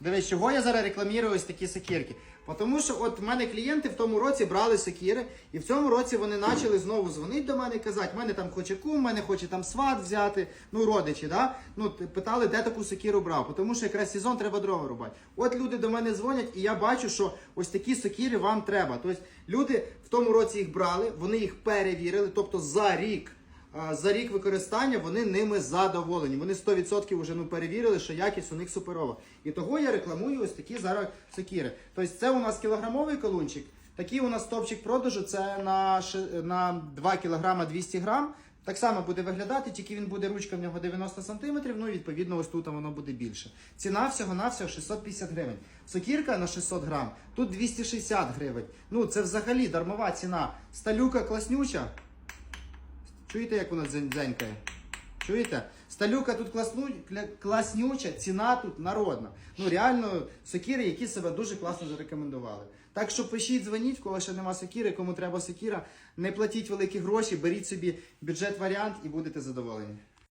Дивись, чого я зараз рекламірую ось такі сокирки? Тому що от в мене клієнти в тому році брали сокири, і в цьому році вони почали знову дзвонити до мене і казати, мене там хоче кум, мене хоче там сват взяти, ну родичі, да? ну питали, де таку сокиру брав, тому що якраз сезон треба дрова рубати. От люди до мене дзвонять, і я бачу, що ось такі сокири вам треба. Тобто люди в тому році їх брали, вони їх перевірили, тобто за рік. За рік використання вони ними задоволені. Вони 100% вже ну, перевірили, що якість у них суперова. І того я рекламую ось такі зараз сокири. Тобто це у нас кілограмовий колунчик. Такий у нас топчик продажу це на, на 2 кг 200 грам. Так само буде виглядати, тільки він буде ручка в нього 90 см, ну і відповідно ось тут воно буде більше. Ціна всього-навсього 650 гривень. Сокірка на 600 грам, тут 260 гривень. Ну це взагалі дармова ціна. Сталюка класнюча. Чуєте, як вона дзень- дзенькає? Чуєте? Сталюка тут класнюча, ціна тут народна. Ну реально сокіри, які себе дуже класно зарекомендували. Так що пишіть, дзвоніть, коли ще нема сокіри, кому треба сокіра, не платіть великі гроші, беріть собі бюджет варіант і будете задоволені.